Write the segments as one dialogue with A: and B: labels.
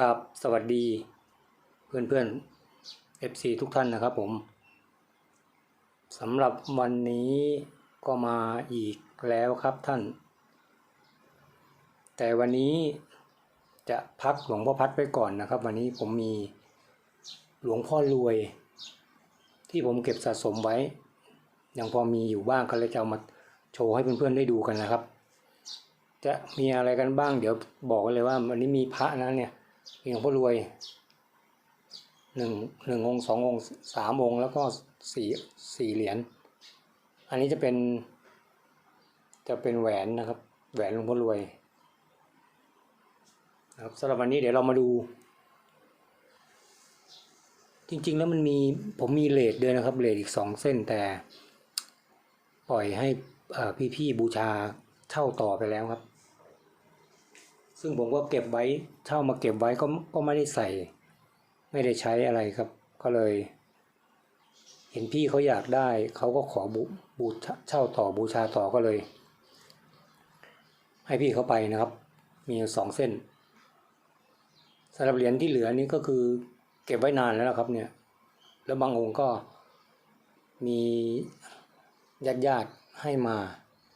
A: กับสวัสดีเพื่อนเพื่อนๆ FC ทุกท่านนะครับผมสำหรับวันนี้ก็มาอีกแล้วครับท่าน แต่วันนี้จะพักหลวงพ่อพัดไว้ก่อนนะครับ วันนี้ผมมีหลวงพ่อรวย ที่ผมเก็บสะสมไว้ ยังพอมีอยู่บ้างก็เลยจะเอามาโชว์ให้เพื่อนๆได้ดูกันนะครับ จะมีอะไรกันบ้าง เดี๋ยวบอกกันเลยว่าวันนี้มีพระนะเนี่ย หลวงพ่อรวยหนึ่งหนึ่งองค์สององค์สามองค์แล้วก็สี่สี่เหรียญอันนี้จะเป็น จะเป็นแหวนนะครับ แหวนหลวงพ่อรวยนะครับสำหรับวันนี้เดี๋ยวเรามาดู จริง ๆ แล้วมันมีผมมีเลทด้วยนะครับเลทอีกสองเส้นแต่ปล่อยให้พี่ๆบูชาเช่าต่อไปแล้วครับ ซึ่งผมก็เก็บไว้เช่ามาเก็บไว้ก็ก็ไม่ได้ใส่ ไม่ได้ใช้อะไรครับ ก็เลย เห็นพี่เขาอยากได้เขาก็ขอบูบูชาเช่าต่อบูชาต่อก็เลย ให้พี่เขาไปนะครับ มีสองเส้นสำหรับเหรียญที่เหลือนี้ก็คือเก็บไว้นานแล้วครับเนี่ย แล้วบางองค์ก็มีญาติญาติๆให้มา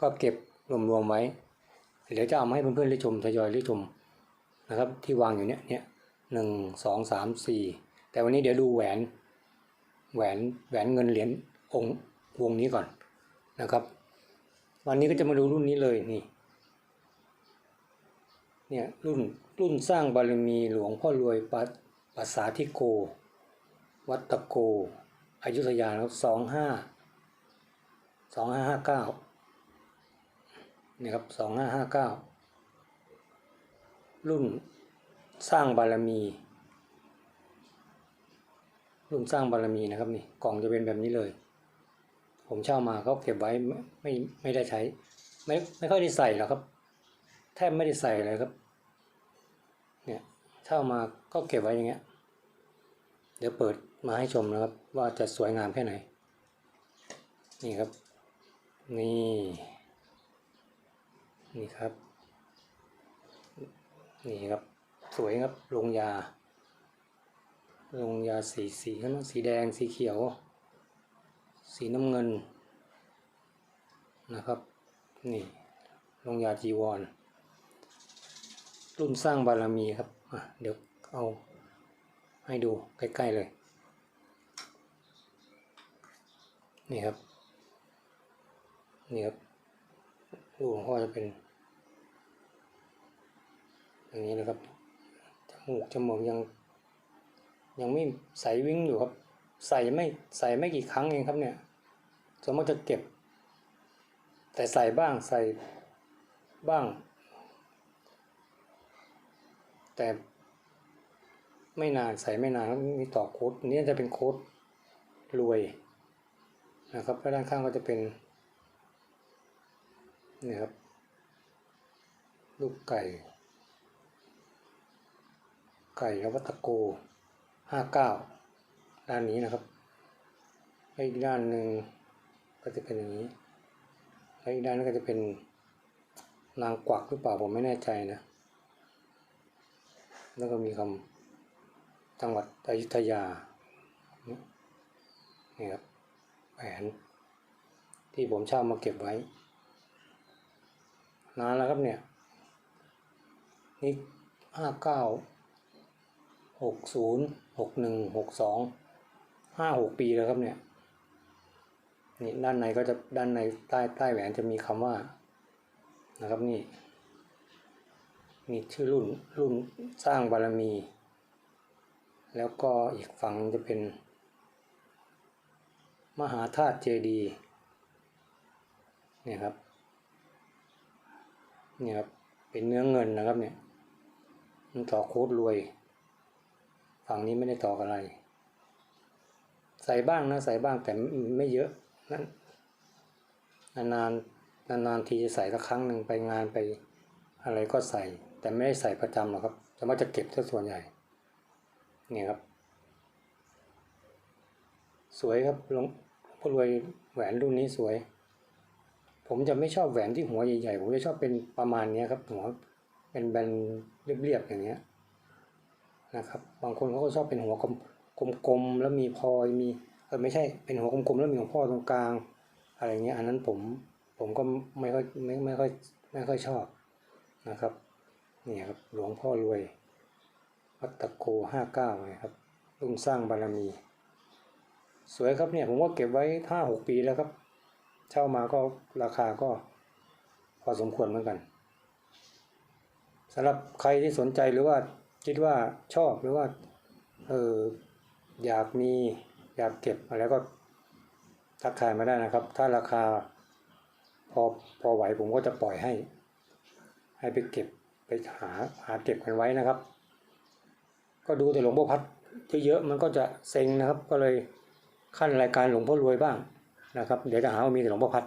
A: ก็เก็บรวมๆไว้ เดี๋ยวจะเอามาให้เพื่อนๆได้ชมทยอยได้ชมนะครับ ที่วางอยู่เนี้ยเนี่ยหนึ่งสองสามสี่แต่วันนี้เดี๋ยวดูแหวนแหวนแหวนเงินเหรียญองค์วงนี้ก่อนนะครับ วันนี้ก็จะมาดูรุ่นนี้เลยนี่เนี่ยรุ่นรุ่นสร้างบารมีหลวงพ่อรวยปัสปสาธิโก วัตโกอายุธยาครับสองห้าสองห้าห้าเก้า นี่ครับสองห้าห้าเก้ารุ่นสร้างบารมี รุ่นสร้างบารมีนะครับนี่กล่องจะเป็นแบบนี้เลย ผมเช่ามาเขาเก็บไว้ไม่ไม่ได้ใช้ ไม่ไม่ค่อยได้ใส่หรอกครับ แทบไม่ได้ใส่เลยครับเนี่ยเช่ามาก็เก็บไว้อย่างเงี้ย เดี๋ยวเปิดมาให้ชมนะครับ ว่าจะสวยงามแค่ไหน นี่ครับ นี่ นี่ครับ นี่ครับ สวยครับลงยา ลงยาสีสีข้างนอกสีแดงสีเขียว สีน้ำเงินนะครับ นี่ ลงยาจีวร รุ่นสร้างบารมีครับอะเดี๋ยวเอาให้ดูใกล้ ๆ เลย นี่ครับ นี่ครับรูปของพ่อจะเป็น อย่างนี้นะครับจมูกจมูกยัง ยังไม่ใสวิ่งอยู่ครับ ใส่ไม่ใส่ไม่กี่ครั้งเองครับเนี่ยส่วนมากจะเก็บ แต่ใส่บ้างใส่บ้าง แต่ไม่นานใส่ไม่นานครับมีต่อโค้ดอันนี้จะเป็นโค้ดรวยนะครับแล้วด้านข้างก็จะเป็นนี่ครับ ลูกไก่ ไก่นวัตโกห้าเก้าด้านนี้นะครับแล้วอีกด้านหนึ่งก็จะเป็นอย่างนี้แล้วอีกด้านนึงก็จะเป็นนางกวักหรือเปล่าผมไม่แน่ใจนะ แล้วก็มีคำจังหวัดอยุธยา นี่ครับแหวนที่ผมเช่ามาเก็บไว้ นานแล้วครับเนี่ย นี่ห้าเก้า หกศูนย์หกหนึ่งหกสองห้าหกปีแล้วครับเนี่ยนี่ด้านในก็จะด้านในใต้ใต้แหวนจะมีคำว่านะครับนี่มีชื่อรุ่นรุ่นสร้างบารมี แล้วก็อีกฝั่งจะเป็น มหาธาตุเจดีเนี่ยครับเนี่ยครับเป็นเนื้อเงินนะครับเนี่ยมันต่อโค้ดรวย ฝั่งนี้ไม่ได้ต่ออะไร ใส่บ้างนะใส่บ้างแต่ไม่เยอะนั่นนานนานๆทีจะใส่สักครั้งหนึ่งไปงานไปอะไรก็ใส่ แต่ไม่ได้ใส่ประจำหรอกครับแต่ว่าจะเก็บซะส่วนใหญ่เนี่ยครับ สวยครับหลวงพ่อรวยแหวนรุ่นนี้สวย ผมจะไม่ชอบแหวนที่หัวใหญ่ๆผมจะชอบเป็นประมาณนี้ครับหัวเป็นแบนเรียบๆอย่างเงี้ย นะครับ บางคนเขาก็ชอบเป็นหัวกลมๆแล้วมีพลอยมีเออไม่ใช่เป็นหัวกลมๆแล้วมีหลวงพ่อตรงกลาง อะไรเงี้ยอันนั้นผมผมก็ไม่ค่อยไม่ไม่ค่อยไม่ค่อยชอบนะครับนี่ครับหลวงพ่อรวยวัดตะโกห้าเก้านะครับรุ่นสร้างบารมี สวยครับเนี่ยผมก็เก็บไว้ห้าหกปีแล้วครับ เช่ามาก็ราคาก็พอสมควรเหมือนกันสำหรับใครที่สนใจหรือว่า คิดว่าชอบหรือว่าเอออยากมีอยากเก็บอะไรก็ทักทายมาได้นะครับ ถ้าราคาพอพอไหวผมก็จะปล่อยให้ ให้ไปเก็บไปหาหาเก็บกันไว้นะครับ ก็ดูแต่หลวงพ่อพัดเยอะๆมันก็จะเซ็งนะครับ ก็เลยขั้นรายการหลวงพ่อรวยบ้างนะครับ เดี๋ยวจะหาว่ามีแต่หลวงพ่อพัด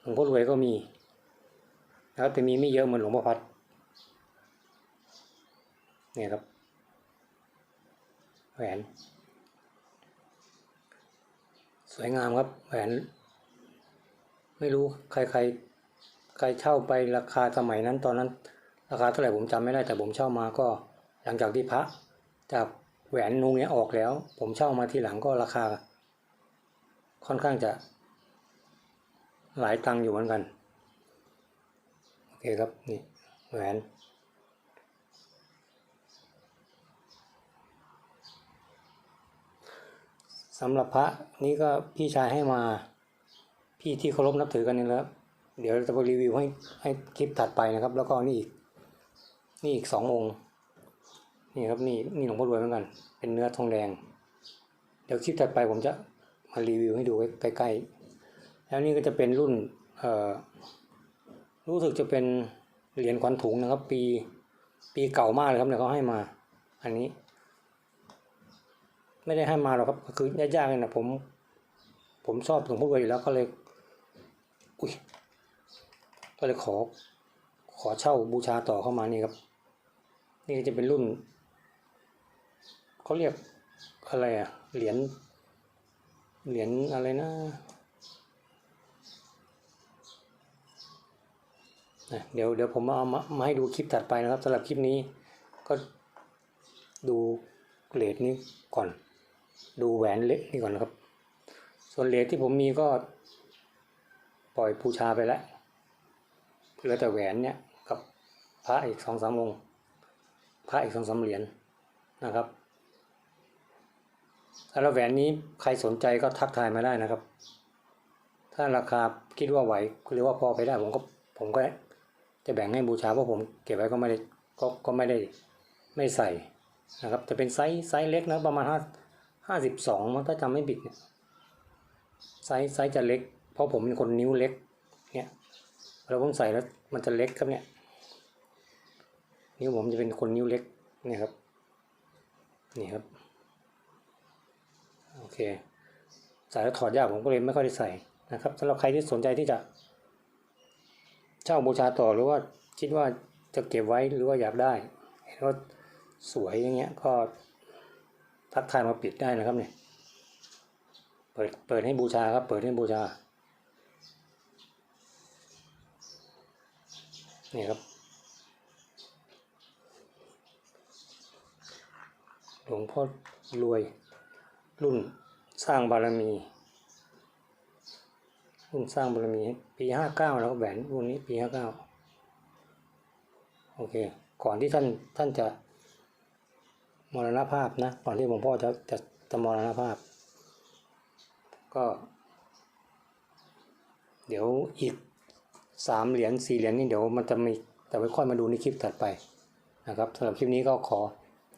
A: หลวงพ่อรวยก็มีนะครับแต่มีไม่เยอะเหมือนหลวงพ่อพัด นี่ครับ แหวน สวยงามครับ แหวน ไม่รู้ใครใครใครเช่าไปราคาสมัยนั้นตอนนั้น ราคาเท่าไหร่ผมจำไม่ได้แต่ผมเช่ามาก็หลังจากที่พระจากแหวนนูงเนี้ยออกแล้ว ผมเช่ามาทีหลังก็ราคา ค่อนข้างจะ หลายตังค์อยู่เหมือนกัน โอเคครับนี่แหวน สำหรับพระนี่ก็พี่ชายให้มา พี่ที่เคารพนับถือกันนี่และครับเดี๋ยวจะไปรีวิวให้ให้คลิปถัดไปนะครับ แล้วก็นี่อีกนี่อีกสององค์นี่ครับนี่นี่หลวงพ่อรวยเหมือนกัน เป็นเนื้อทองแดง เดี๋ยวคลิปถัดไปผมจะมารีวิวให้ดูใกล้ๆแล้วนี่ก็จะเป็นรุ่นเอ่อรู้สึกจะเป็นเหรียญขวัญถุงนะครับ ปีปีเก่ามากเลยครับเนี่ยเขาให้มา อันนี้ ไม่ได้ให้มาหรอกครับคือยากๆเลยนะผม ผมชอบหลวงพ่อรวยอยู่แล้วก็เลยอุ้ยก็เลยขอ ขอเช่าบูชาต่อเข้ามานี่ครับ นี่จะเป็นรุ่นเขาเรียกอะไรอะเหรียญเหรียญอะไรนะเดี๋ยวเดี๋ยวผมเอามามาให้ดูคลิปถัดไปนะครับสำหรับคลิปนี้ก็ดูเหรียญนี้ก่อน ดูแหวนเล็กนี่ก่อนนะครับ ส่วนเหรียญที่ผมมีก็ ปล่อยบูชาไปแล้วเหลือแต่แหวนเนี่ยกับพระอีกสองสามองค์พระอีกสองสามเหรียญนะครับสำหรับแหวนนี้ใครสนใจก็ทักทายมาได้นะครับ ถ้าราคาคิดว่าไหวหรือว่าพอไปได้ผมก็ผมก็จะแบ่งให้บูชาเพราะผมเก็บไว้ก็ไม่ได้ก็ก็ไม่ได้ไม่ใส่นะครับจะเป็นไซส์ไซส์เล็กนะประมาณห้า ห้าสิบสองถ้าจำไม่ผิดเนี่ยไซส์ไซส์จะเล็ก เพราะผมเป็นคนนิ้วเล็กเนี่ยเราผมใส่แล้วมันจะเล็กครับเนี่ยนิ้วผมจะเป็นคนนิ้วเล็กเนี่ยครับนี่ครับโอเคใส่แล้วถอดยากผมก็เลยไม่ค่อยได้ใส่นะครับสำหรับใครที่สนใจที่จะเช่าบูชาต่อหรือว่าคิดว่าจะเก็บไว้หรือว่าอยากได้เห็นว่าสวยอย่างเงี้ยก็ ทักทายมาปิดได้นะครับเนี่ยเปิดเปิดให้บูชาครับ เปิดให้บูชานี่ครับหลวงพ่อรวยรุ่นสร้างบารมี รุ่นสร้างบารมี ปีห้าเก้าแล้วก็แหวนรุ่นนี้ปีห้าเก้าโอเค ก่อนที่ท่านท่านจะ มรณภาพนะก่อนที่หลวงพ่อจะจะจะมรณภาพ ก็ เดี๋ยวอีกสามเหรียญสี่เหรียญนี่เดี๋ยวมันจะมีแต่ไว้ค่อยมาดูในคลิปถัดไปนะครับสำหรับคลิปนี้ก็ขอ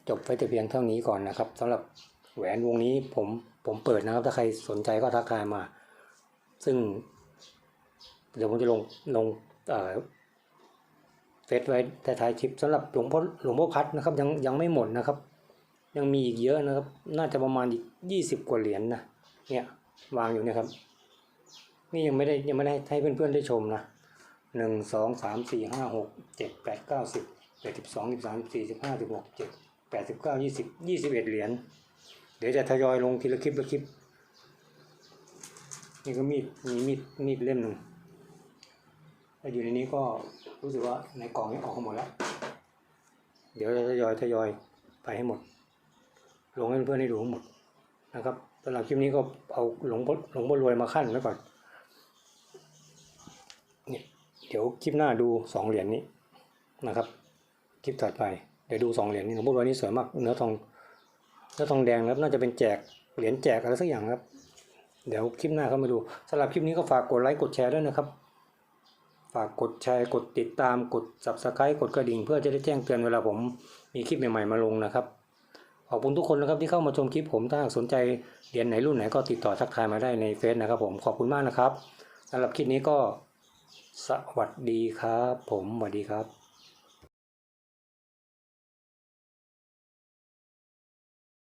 A: จบไว้แต่เพียงเท่านี้ก่อนนะครับสำหรับแหวนวงนี้ผมผมเปิดนะครับ ถ้าใครสนใจก็ทักทายมา ซึ่ง เดี๋ยวผมจะลงลงเอ่อเฟซไว้แต่ท้ายคลิปสำหรับหลวงพ่อหลวงพ่อพัดนะครับยังยังไม่หมดนะครับ ยังมีอีกเยอะนะครับ น่าจะประมาณอีกยี่สิบกว่าเหรียญนนะเนี่ยวางอยู่เนี่ยครับ นี่ยังไม่ได้ยังไม่ได้ให้เพื่อนๆได้ชมนะหนึ่งสองสามสี่ห้าหกเจ็ดแปดเก้าสิบแปดสิบสองสิบสามสิบสี่สิบห้าสิบหกเจ็ดแปดสิบเก้ายี่สิบยี่สิบเอ็ดเหรียญเดี๋ยวจะทยอยลงทีละคลิปละคลิป นี่ก็มีดมีมีดมีดเล่มหนึ่งแล้วอยู่ในนี้ก็รู้สึกว่าในกล่องนี้ออกหมดแล้ว เดี๋ยวจะทยอยทยอยไปให้หมด ลงให้เพื่อนๆได้ดูหมดนะครับสำหรับคลิปนี้ก็เอาหลงพ่อหลงพ่อรวยมาขั้นไว้ก่อนเนี่ยเดี๋ยวคลิปหน้าดูสองเหรียญนี้นะครับ คลิปถัดไปเดี๋ยวดูสองเหรียญนี้หลวงพ่อรวยนี่สวยมากเนื้อทองเนื้อทองแดงครับน่าจะเป็นแจกเหรียญแจกอะไรสักอย่างครับ เดี๋ยวคลิปหน้าเข้ามาดูสำหรับคลิปนี้ก็ฝากกดไลค์กดแชร์ด้วยนะครับฝากกดแชร์กดติดตามกด subscribe กดกระดิ่ง เพื่อจะได้แจ้งเตือนเวลาผมมีคลิปใหม่ๆมาลงนะครับ ขอบคุณทุกคนนะครับที่เข้ามาชมคลิปผมถ้าหากสนใจเหรียญไหนรุ่นไหนก็ติดต่อทักทายมาได้ในเฟซนะครับผมขอบคุณมากนะครับสำหรับคลิปนี้ก็สวัสดีครับ ผมสวัสดีครับ